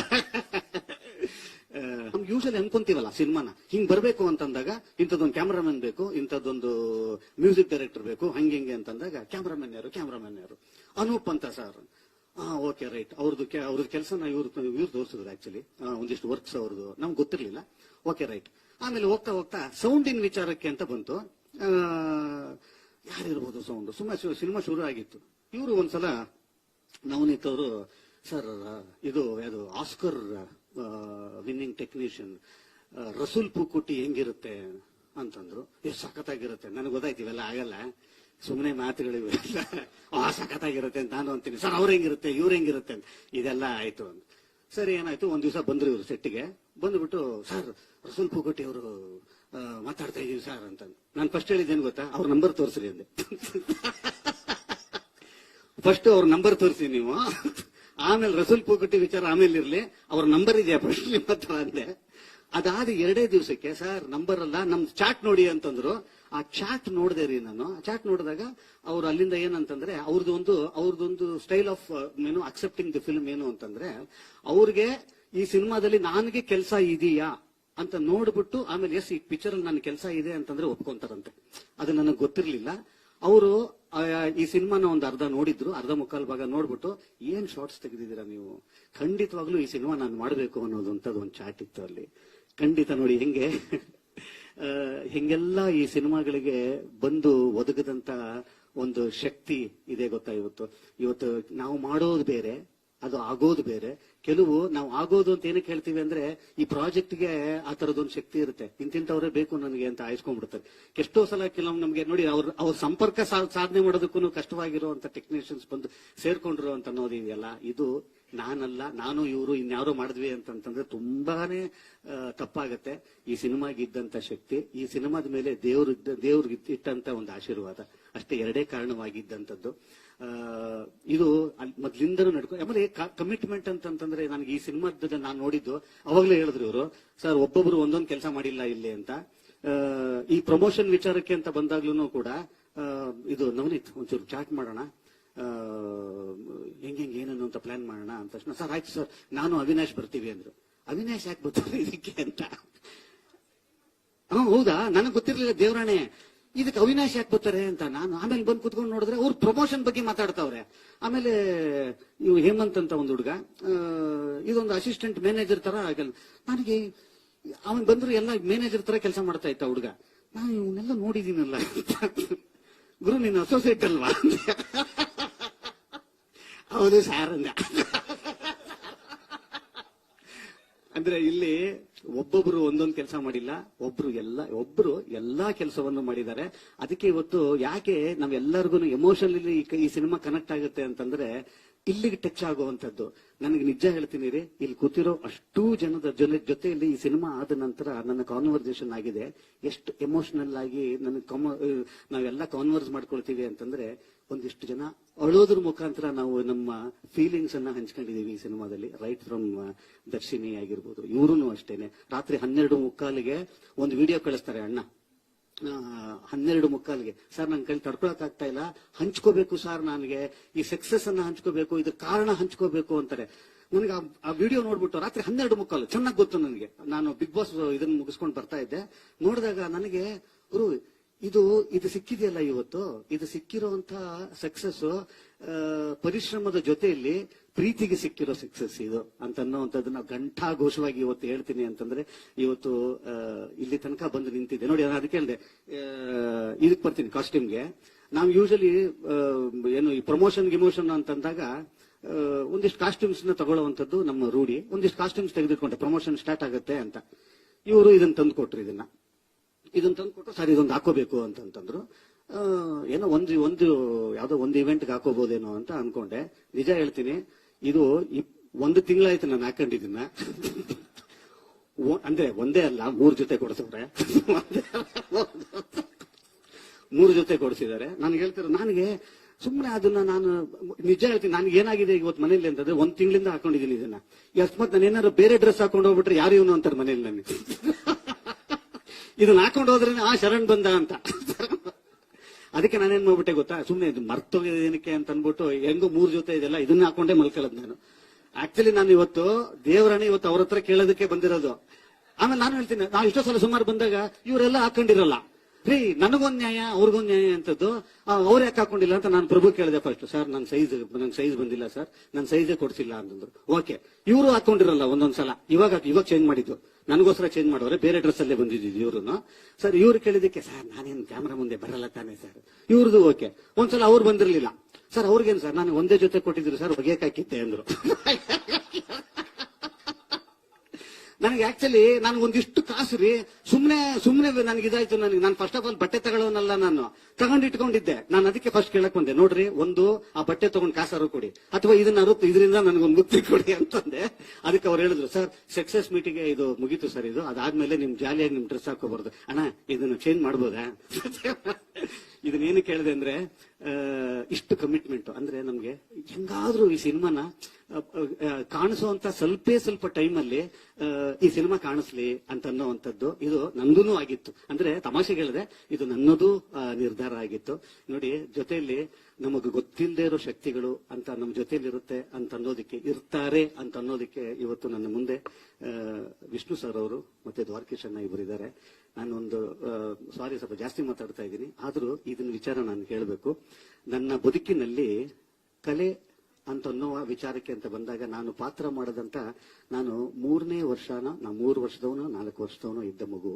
ನಮ್ಗೆ ಯೂಶಲಿ ಅನ್ಕೊಂತೀವಲ್ಲ ಸಿನಿಮಾನ? ಹಿಂಗ್ ಬರ್ಬೇಕು ಅಂತಂದಾಗ ಇಂಥದ್ದೊಂದು ಕ್ಯಾಮ್ರಾಮನ್ ಬೇಕು, ಇಂಥದ್ದೊಂದು ಮ್ಯೂಸಿಕ್ ಡೈರೆಕ್ಟರ್ ಬೇಕು, ಹಂಗೆ, ಹಿಂಗೆ ಅಂತಂದಾಗ ಕ್ಯಾಮ್ರಾಮನ್ ಯಾರು ಕ್ಯಾಮ್ರಾಮನ್ ಯಾರು? ಅನೂಪ್ ಅಂತ ಸರ್ ಹಾ ಓಕೆ ರೈಟ್ ಅವ್ರದ್ದು ಅವ್ರದ್ದು ಕೆಲಸನ ಇವ್ರು ಇವ್ರು ತೋರಿಸಿದ್ರು ಆಕ್ಚುಲಿ ಒಂದಿಷ್ಟು ವರ್ಕ್ಸ್ ಅವ್ರದ್ದು. ನಮ್ಗೆ ಗೊತ್ತಿರ್ಲಿಲ್ಲ. ಓಕೆ ರೈಟ್ ಆಮೇಲೆ ಹೋಗ್ತಾ ಹೋಗ್ತಾ ಸೌಂಡಿನ ವಿಚಾರಕ್ಕೆ ಅಂತ ಬಂತು. ಯಾರಿರ್ಬೋದು ಸೌಂಡ್ ಸುಮ್ಮನೆ ಸಿನಿಮಾ ಶುರು ಆಗಿತ್ತು ಇವರು ಒಂದ್ಸಲ ನವನೀತ್ ಅವರು ಸರ್, ಇದು ಯಾವುದು Oscar winning technician Resul Pookutty ಹೆಂಗಿರುತ್ತೆ? ಅಂತಂದ್ರು. ಎಷ್ಟು ಸಖತ್ತಾಗಿರುತ್ತೆ. ನನಗೆ ಗೊತ್ತಾಯ್ತು ಇವೆಲ್ಲ ಆಗಲ್ಲ. ಸುಮ್ಮನೆ ಮಾತುಗಳಿವೆ ಆ, ಸಖತ್ತಾಗಿರುತ್ತೆ ಅಂತ ನಾನು ಅಂತೀನಿ. ಸರ್, ಅವ್ರ ಹೆಂಗಿರುತ್ತೆ? ಇವ್ರ ಹೆಂಗಿರುತ್ತೆ? ಅಂತ. ಇದೆಲ್ಲ ಆಯ್ತು ಅಂತ. ಸರಿ, ಏನಾಯ್ತು? ಒಂದ್ ದಿವಸ ಬಂದ್ರು ಇವ್ರು ಸೆಟ್ಟಿಗೆ. ಬಂದ್ಬಿಟ್ಟು, ಸರ್, ರಸೂಲ್ ಪೂಕುಟ್ಟಿ ಅವರು ಮಾತಾಡ್ತಾ ಇದೀವಿ ಸರ್ ಅಂತ ನಾನು ಫಸ್ಟ್ ಹೇಳಿದ್ದೇನು ಗೊತ್ತಾ? ಅವ್ರ ನಂಬರ್ ತೋರಿಸ್ರಿ ಅಂದೆ. ಫಸ್ಟ್ ಅವ್ರ ನಂಬರ್ ತೋರಿಸಿ ನೀವು. ಆಮೇಲೆ ರಸೂಲ್ ಪೂಕಟ್ಟಿ ವಿಚಾರ ಆಮೇಲೆ ಇರ್ಲಿ. ಅವ್ರ ನಂಬರ್ ಇದೆಯಾ ಫಸ್ಟ್ ನಿಮ್ಮ ಹತ್ರ ಅಂದೆ. ಅದಾದ ಎರಡೇ ದಿವಸಕ್ಕೆ, ಸರ್ ನಂಬರ್ ಅಲ್ಲ, ನಮ್ ಚಾಟ್ ನೋಡಿ ಅಂತಂದ್ರು. ಆ ಚಾಟ್ ನೋಡಿದೆ ರೀ ನಾನು. ಆ ಚಾಟ್ ನೋಡಿದಾಗ ಅವ್ರು ಅಲ್ಲಿಂದ ಏನಂತಂದ್ರೆ ಅವ್ರದ್ದು ಒಂದು ಅವ್ರದ್ದೊಂದು ಸ್ಟೈಲ್ ಆಫ್ ಏನು ಅಕ್ಸೆಪ್ಟಿಂಗ್ ದಿ ಫಿಲ್ಮ್ ಏನು ಅಂತಂದ್ರೆ, ಅವ್ರಿಗೆ ಈ ಸಿನಿಮಾದಲ್ಲಿ ನನಗೆ ಕೆಲಸ ಇದೆಯಾ? ಅಂತ ನೋಡ್ಬಿಟ್ಟು ಆಮೇಲೆ, ಎಸ್, ಈ ಪಿಕ್ಚರ್ ಅಲ್ಲಿ ನನ್ನ ಕೆಲಸ ಇದೆ ಅಂತಂದ್ರೆ ಒಪ್ಕೊಂತಾರಂತೆ. ಅದು ನನಗೆ ಗೊತ್ತಿರ್ಲಿಲ್ಲ. ಅವರು ಈ ಸಿನಿಮಾನ ಒಂದು ಅರ್ಧ ನೋಡಿದ್ರು, ಅರ್ಧ ಮುಕ್ಕಾಲು ಭಾಗ ನೋಡ್ಬಿಟ್ಟು, ಏನ್ ಶಾರ್ಟ್ಸ್ ತೆಗೆದಿದ್ದೀರಾ ನೀವು? ಖಂಡಿತವಾಗ್ಲೂ ಈ ಸಿನಿಮಾ ನಾನು ಮಾಡಬೇಕು ಅನ್ನೋದಂತದ್ದು ಒಂದು ಚಾಟ್ ಇತ್ತು ಅಲ್ಲಿ. ಖಂಡಿತ ನೋಡಿ, ಹೆಂಗೆ ಹಿಂಗೆಲ್ಲ ಈ ಸಿನಿಮಾಗಳಿಗೆ ಬಂದು ಒದಗದಂತ ಒಂದು ಶಕ್ತಿ ಇದೆ ಗೊತ್ತಾ ಇವತ್ತು. ಇವತ್ತು ನಾವು ಮಾಡೋದು ಬೇರೆ ಅದು ಆಗೋದು ಬೇರೆ. ಕೆಲವು ನಾವು ಆಗೋದು ಅಂತ ಏನಕ್ಕೆ ಹೇಳ್ತೀವಿ ಅಂದ್ರೆ ಈ ಪ್ರಾಜೆಕ್ಟ್ಗೆ ಆ ತರದೊಂದು ಶಕ್ತಿ ಇರುತ್ತೆ. ಇಂತಿಂತವ್ರೇ ಬೇಕು ನನಗೆ ಅಂತ ಆಯ್ಸ್ಕೊಂಡ್ಬಿಡ್ತಾರೆ. ಎಷ್ಟೋ ಸಲ ಕೆಲವೊಮ್ಮೆ ನಮಗೆ ನೋಡಿ ಅವ್ರ ಅವ್ರ ಸಂಪರ್ಕ ಸಾಧನೆ ಮಾಡೋದಕ್ಕೂ ಕಷ್ಟವಾಗಿರುವಂತ ಟೆಕ್ನಿಷಿಯನ್ಸ್ ಬಂದು ಸೇರ್ಕೊಂಡ್ರು ಅಂತ ಅನ್ನೋದಿದೆಯಲ್ಲ, ಇದು ನಾನಲ್ಲ, ನಾನು ಇವರು ಇನ್ಯಾರೋ ಮಾಡಿದ್ವಿ ಅಂತಂತಂದ್ರೆ ತುಂಬಾನೇ ತಪ್ಪಾಗತ್ತೆ. ಈ ಸಿನಿಮಾಗೆ ಇದ್ದಂತ ಶಕ್ತಿ, ಈ ಸಿನಿಮಾದ ಮೇಲೆ ದೇವ್ರ ದೇವ್ರಿಗೆ ಇಟ್ಟಂತ ಒಂದು ಆಶೀರ್ವಾದ. ಅಷ್ಟೇ ಎರಡೇ ಕಾರಣವಾಗಿದ್ದಂಥದ್ದು. ಇದು ಮೊದ್ಲಿಂದನೂ ನಡ್ಕೊ, ಆಮೇಲೆ ಕಮಿಟ್ಮೆಂಟ್ ಅಂತಂತಂದ್ರೆ ನನಗೆ ಈ ಸಿನಿಮಾದ ನಾನು ನೋಡಿದ್ದು, ಅವಾಗಲೇ ಹೇಳಿದ್ರು ಇವರು, ಸರ್, ಒಬ್ಬೊಬ್ರು ಒಂದೊಂದು ಕೆಲಸ ಮಾಡಿಲ್ಲ ಇಲ್ಲಿ ಅಂತ. ಈ ಪ್ರಮೋಷನ್ ವಿಚಾರಕ್ಕೆ ಅಂತ ಬಂದಾಗ್ಲೂ ಕೂಡ ಇದು ನವನೀತ್, ಒಂಚೂರು ಚಾಟ್ ಮಾಡೋಣ ಹೆಂಗ್ ಹೆಂಗ್ ಏನೇನು ಅಂತ ಪ್ಲಾನ್ ಮಾಡೋಣ ಅಂತ ತಕ್ಷಣ, ಸರ್, ಆಯ್ತು ಸರ್, ನಾನು ಅವಿನಾಶ್ ಬರ್ತೀವಿ ಅಂದ್ರು. ಅವಿನಾಶ್ ಯಾಕೆ ಬರ್ತಾರೆ ಇದಕ್ಕೆ ಅಂತ. ಹೌದಾ? ನನಗೆ ಗೊತ್ತಿರ್ಲಿಲ್ಲ ದೇವರಾಣೆ. ಇದಕ್ಕೆ ಅವಿನಾಶ್ ಯಾಕೆ ಬರ್ತಾರೆ ಅಂತ ನಾನು ಆಮೇಲೆ ಬಂದು ಕುತ್ಕೊಂಡು ನೋಡಿದ್ರೆ ಅವ್ರು ಪ್ರಮೋಷನ್ ಬಗ್ಗೆ ಮಾತಾಡ್ತಾವ್ರೆ. ಆಮೇಲೆ ಇವು ಹೇಮಂತ್ ಅಂತ ಒಂದು ಹುಡುಗ ಇದೊಂದು ಅಸಿಸ್ಟೆಂಟ್ ಮ್ಯಾನೇಜರ್ ತರ ಆಗಲ್ಲ. ನನಗೆ ಅವನ್ ಬಂದ್ರು ಎಲ್ಲ ಮ್ಯಾನೇಜರ್ ತರ ಕೆಲಸ ಮಾಡ್ತಾ ಇತ್ತ ಹುಡುಗ. ನಾನು ಇವನ್ನೆಲ್ಲ ನೋಡಿದೀನಲ್ಲ. ಗುರು, ನಿನ್ನ ಅಸೋಸಿಯೇಟ್ ಅಲ್ವಾ? ಹೌದು, ಸಾರ್ ಅಂದ. ಅಂದ್ರೆ ಇಲ್ಲಿ ಒಬ್ಬೊಬ್ರು ಒಂದೊಂದು ಕೆಲಸ ಮಾಡಿಲ್ಲ, ಒಬ್ರು ಎಲ್ಲ, ಒಬ್ರು ಎಲ್ಲಾ ಕೆಲಸವನ್ನು ಮಾಡಿದ್ದಾರೆ. ಅದಕ್ಕೆ ಇವತ್ತು ಯಾಕೆ ನಾವೆಲ್ಲರಿಗೂ ಎಮೋಷನಲಿ ಈ ಸಿನಿಮಾ ಕನೆಕ್ಟ್ ಆಗುತ್ತೆ ಅಂತಂದ್ರೆ ಇಲ್ಲಿಗೆ ಟಚ್ ಆಗುವಂತದ್ದು ನನಗೆ ನಿಜ ಹೇಳ್ತೀನಿ ರೀ ಇಲ್ಲಿ ಕೂತಿರೋ ಅಷ್ಟು ಜನದ ಜನ ಜೊತೆಯಲ್ಲಿ ಈ ಸಿನಿಮಾ ಆದ ನಂತರ ನನ್ನ ಕಾನ್ವರ್ಸೇಷನ್ ಆಗಿದೆ. ಎಷ್ಟು ಎಮೋಷನಲ್ ಆಗಿ ನನಗೆ ನಾವೆಲ್ಲ ಕಾನ್ವರ್ಸ್ ಮಾಡ್ಕೊಳ್ತೀವಿ ಅಂತಂದ್ರೆ ಒಂದಿಷ್ಟು ಜನ ಅಳೋದ್ರ ಮುಖಾಂತರ ನಾವು ನಮ್ಮ ಫೀಲಿಂಗ್ಸ್ ಅನ್ನ ಹಂಚ್ಕೊಂಡಿದೀವಿ ಈ ಸಿನಿಮಾದಲ್ಲಿ ರೈಟ್ ಫ್ರಮ್ ದರ್ಶಿನಿ ಆಗಿರ್ಬೋದು. ಇವರು ಅಷ್ಟೇನೆ. ರಾತ್ರಿ ಹನ್ನೆರಡು ಮುಕ್ಕಾಲಿಗೆ ಒಂದು ವಿಡಿಯೋ ಕಳಿಸ್ತಾರೆ, ಅಣ್ಣ ಹನ್ನೆರಡು ಮುಕ್ಕಾಲಿಗೆ. ಸರ್ ನನ್ನ ಕೈಲಿ ತಡ್ಕೊಳಕ್ ಆಗ್ತಾ ಇಲ್ಲ. ಹಂಚ್ಕೋಬೇಕು ಸರ್ ನನಗೆ. ಈ ಸಕ್ಸಸ್ ಅನ್ನ ಹಂಚ್ಕೋಬೇಕು, ಇದು ಕಾರಣ ಹಂಚ್ಕೋಬೇಕು ಅಂತಾರೆ. ನನಗೆ ಆ- ಆ ವಿಡಿಯೋ ನೋಡ್ಬಿಟ್ಟು ರಾತ್ರಿ ಹನ್ನೆರಡು ಮುಕ್ಕಾಲು, ಚೆನ್ನಾಗಿ ಗೊತ್ತು ನನಗೆ. ನಾನು ಬಿಗ್ ಬಾಸ್ ಇದನ್ನ ಮುಗಿಸ್ಕೊಂಡು ಬರ್ತಾ ಇದ್ದೆ. ನೋಡಿದಾಗ ನನಗೆ ಗುರು ಇದು ಇದು ಸಿಕ್ಕಿದೆಯಲ್ಲ ಇವತ್ತು? ಇದು ಸಿಕ್ಕಿರುವಂತ ಸಕ್ಸಸ್ ಪರಿಶ್ರಮದ ಜೊತೆಯಲ್ಲಿ ಪ್ರೀತಿಗೆ ಸಿಕ್ಕಿರೋ ಸಕ್ಸಸ್ ಇದು ಅಂತ ಗಂಟಾ ಘೋಷವಾಗಿ ಇವತ್ತು ಹೇಳ್ತೀನಿ ಅಂತಂದ್ರೆ ಇವತ್ತು ಇಲ್ಲಿ ತನಕ ಬಂದು ನಿಂತಿದೆ ನೋಡಿ, ನಾನು ಅದಕ್ಕೆ ಹೇಳಿದೆ. ಇದಕ್ಕೆ ಬರ್ತೀನಿ ಕಾಸ್ಟ್ಯೂಮ್ಗೆ ನಾವು ಯೂಶಲಿ ಏನು ಈ ಪ್ರಮೋಷನ್ ಗಿಮೋಷನ್ ಅಂತಂದಾಗ ಒಂದಿಷ್ಟು ಕಾಸ್ಟ್ಯೂಮ್ಸ್ನ ತಗೊಳ್ಳುವಂಥದ್ದು ನಮ್ಮ ರೂಢಿ. ಒಂದಿಷ್ಟು ಕಾಸ್ಟ್ಯೂಮ್ಸ್ ತೆಗೆದುಕೊಂಡೆ ಪ್ರಮೋಷನ್ ಸ್ಟಾರ್ಟ್ ಆಗುತ್ತೆ ಅಂತ. ಇವರು ಇದನ್ನ ತಂದು ಕೊಟ್ರು ಇದನ್ನ. ಇದನ್ನ ತಂದು ಕೊಟ್ಟು ಸರ್, ಇದೊಂದು ಹಾಕೋಬೇಕು ಅಂತಂತಂದ್ರು ಏನೋ ಒಂದು ಒಂದು, ಯಾವ್ದೋ ಒಂದು ಇವೆಂಟ್ಗೆ ಹಾಕೋಬಹುದೇನೋ ಅಂತ ಅನ್ಕೊಂಡೆ. ನಿಜ ಹೇಳ್ತೀನಿ. ಇದು ಒಂದು ತಿಂಗಳಾಯ್ತು ನಾನು ಹಾಕೊಂಡಿದ್ದೀನ ಅಂದ್ರೆ ಒಂದೇ ಅಲ್ಲ, ಮೂರ್ ಜೊತೆ ಕೊಡಿಸಿದ್ರೆ. ಮೂರು ಜೊತೆ ಕೊಡಿಸಿದ್ದಾರೆ. ನನಗೆ ಹೇಳ್ತಾರೆ ನನಗೆ ಸುಮ್ಮನೆ ಅದನ್ನ ನಾನು ನಿಜ ಹೇಳ್ತೀನಿ. ನನಗೆ ಏನಾಗಿದೆ ಇವತ್ತು ಮನೇಲಿ ಅಂತಂದ್ರೆ ಒಂದ್ ತಿಂಗಳಿಂದ ಹಾಕೊಂಡಿದ್ದೀನಿ ಇದನ್ನ. ಅಕಸ್ಮಾತ್ ನಾನು ಏನಾದ್ರು ಬೇರೆ ಡ್ರೆಸ್ ಹಾಕೊಂಡು ಹೋಗ್ಬಿಟ್ರೆ ಯಾರು ಇವನು ಅಂತಾರೆ ಮನೇಲಿ ನನಗೆ. ಇದನ್ನ ಹಾಕೊಂಡು ಹೋದ್ರೆ ಆ ಶರಣ್ ಬಂದ ಅಂತ. ಅದಕ್ಕೆ ನಾನೇನ್ ಮಾಡ್ಬಿಟ್ಟೆ ಗೊತ್ತಾ? ಸುಮ್ಮನೆ ಇದು ಮರ್ತೋಗಿದೆ ಏನಕ್ಕೆ ಅಂತ ಅನ್ಬಿಟ್ಟು ಹೆಂಗೋ ಮೂರ್ ಜೊತೆ ಇದೆಲ್ಲ ಇದನ್ನ ಹಾಕೊಂಡೆ ಮಲ್ಕೊಳ್ಳೋದು ನಾನು. ಆಕ್ಚುಲಿ ನಾನು ಇವತ್ತು ದೇವರಣೆ ಇವತ್ತು ಅವ್ರ ಹತ್ರ ಕೇಳೋದಕ್ಕೆ ಬಂದಿರೋದು. ಆಮೇಲೆ ನಾನು ಹೇಳ್ತೀನಿ, ನಾವು ಇಷ್ಟೋ ಸಲ ಸುಮಾರು ಬಂದಾಗ ಇವರೆಲ್ಲ ಹಾಕೊಂಡಿರಲ್ಲ. ರೀ, ನನಗೊಂದ್ ನ್ಯಾಯ, ಅವ್ರಿಗೊಂದ್ ನ್ಯಾಯ ಅಂತದ್ದು ಅವ್ರು ಯಾಕೆ ಹಾಕೊಂಡಿಲ್ಲ ಅಂತ ನಾನು ಪ್ರಭು ಕೇಳಿದೆ ಫಸ್ಟ್ ಸರ್ ನನ್ನ ಸೈಜ್ ನನ್ ಸೈಜ್ ಬಂದಿಲ್ಲ, ಸರ್. ನನ್ನ ಸೈಜೇ ಕೊಡ್ಸಿಲ್ಲ ಅಂತಂದ್ರು ಓಕೆ ಇವರು ಹಾಕೊಂಡಿರಲ್ಲ ಒಂದೊಂದ್ಸಲ ಇವಾಗ ಇವಾಗ ಚೇಂಜ್ ಮಾಡಿದ್ದು. ನನಗೋಸ್ಕರ ಚೇಂಜ್ ಮಾಡೋರೆ. ಬೇರೆ ಡ್ರೆಸ್ ಅಲ್ಲೇ ಬಂದಿದ್ದು ಇವ್ರು ಸರ್, ಇವ್ರು ಕೇಳಿದಕ್ಕೆ ಸರ್, ನಾನೇನು ಕ್ಯಾಮ್ರಾ ಮುಂದೆ ಬರಲ್ಲ ತಾನೇ, ಸರ್. ಇವ್ರದ್ದು ಓಕೆ ಒಂದ್ಸಲ ಅವ್ರು ಬಂದಿರಲಿಲ್ಲ. ಸರ್, ಅವ್ರಿಗೇನು ಸರ್? ನಾನು ಒಂದೇ ಜೊತೆ ಕೊಟ್ಟಿದ್ರು ಸರ್. ಹೊಗೆ ಹಾಕಿದ್ದೆ, ಅಂದ್ರು. ನನಗೆ ಆಕ್ಚುಲಿ ನನಗೆ ಒಂದಿಷ್ಟು ಕಾಸು ರೀ. ಸುಮ್ನೆ ಸುಮ್ನೆ ನನಗೆ ಇದಾಯ್ತು ನನಗೆ. ನಾನು ಫಸ್ಟ್ ಆಫ್ ಆಲ್ ಬಟ್ಟೆ ತಗೊಳ್ಳೋನಲ್ಲ ನಾನು. ತಗೊಂಡು ಇಟ್ಕೊಂಡಿದ್ದೆ. ನಾನು ಅದಕ್ಕೆ ಫಸ್ಟ್ ಕೇಳಕ್ ಬಂದೆ. ನೋಡ್ರಿ, ಒಂದು, ಆ ಬಟ್ಟೆ ತಗೊಂಡು ಕಾಸಾರು ಕೊಡಿ. ಅಥವಾ ಇದನ್ನ ಅರುತ್ತು ಇದರಿಂದ ನನಗೊಂದು ಮುಕ್ತಿ ಕೊಡಿ ಅಂತಂದೆ. ಅದಕ್ಕೆ ಅವ್ರು ಹೇಳಿದ್ರು, ಸರ್ ಸಕ್ಸಸ್ ಮೀಟಿಂಗ್ ಇದು ಮುಗೀತು ಸರ್ ಇದು. ಅದಾದ್ಮೇಲೆ ನಿಮ್ ಜಾಲಿಯಾಗಿ ನಿಮ್ ಡ್ರೆಸ್ ಹಾಕೋಬಾರ್ದು ಅಣ್ಣ, ಇದನ್ನ ಚೇಂಜ್ ಮಾಡ್ಬೋದಾ? ಇದನ್ನೇನು ಕೇಳಿದೆ ಅಂದ್ರೆ ಇಷ್ಟು ಕಮಿಟ್ಮೆಂಟ್ ಅಂದ್ರೆ ನಮ್ಗೆ ಹೆಂಗಾದ್ರೂ ಈ ಸಿನಿಮಾನ ಕಾಣಿಸುವಂತ ಸ್ವಲ್ಪೇ ಸ್ವಲ್ಪ ಟೈಮಲ್ಲಿ ಈ ಸಿನಿಮಾ ಕಾಣಿಸ್ಲಿ ಅಂತ ಅನ್ನೋವಂಥದ್ದು ಇದು ನಂದೂ ಆಗಿತ್ತು. ಅಂದ್ರೆ ತಮಾಷೆ ಹೇಳಿದೆ, ಇದು ನನ್ನದು ನಿರ್ಧಾರ ಆಗಿತ್ತು. ನೋಡಿ, ಜೊತೆಯಲ್ಲಿ ನಮಗೆ ಗೊತ್ತಿಲ್ಲದೆ ಇರೋ ಶಕ್ತಿಗಳು ಅಂತ ನಮ್ಮ ಜೊತೆಯಲ್ಲಿ ಇರುತ್ತೆ ಅಂತ ಅನ್ನೋದಕ್ಕೆ ಇರ್ತಾರೆ ಅಂತ ಅನ್ನೋದಕ್ಕೆ ಇವತ್ತು ನನ್ನ ಮುಂದೆ ವಿಷ್ಣು ಸರ್ ಅವರು ಮತ್ತೆ ದ್ವಾರಕೀಶ್ ಅಣ್ಣ ಇಬ್ಬರಿದ್ದಾರೆ ನಾನೊಂದು ಸಾರಿ ಸ್ವಲ್ಪ ಜಾಸ್ತಿ ಮಾತಾಡ್ತಾ ಇದ್ದೀನಿ. ಆದರೂ ಇದನ್ನ ವಿಚಾರ ನಾನು ಹೇಳಬೇಕು. ನನ್ನ ಬದುಕಿನಲ್ಲಿ ಕಲೆ ಅಂತ ಅನ್ನುವ ವಿಚಾರಕ್ಕೆ ಅಂತ ಬಂದಾಗ ನಾನು ಪಾತ್ರ ಮಾಡದಂತ ನಾನು ಮೂರನೇ ವರ್ಷನ, ನಾ ಮೂರು ವರ್ಷದವನು, ನಾಲ್ಕು ವರ್ಷದವನು ಇದ್ದ ಮಗು.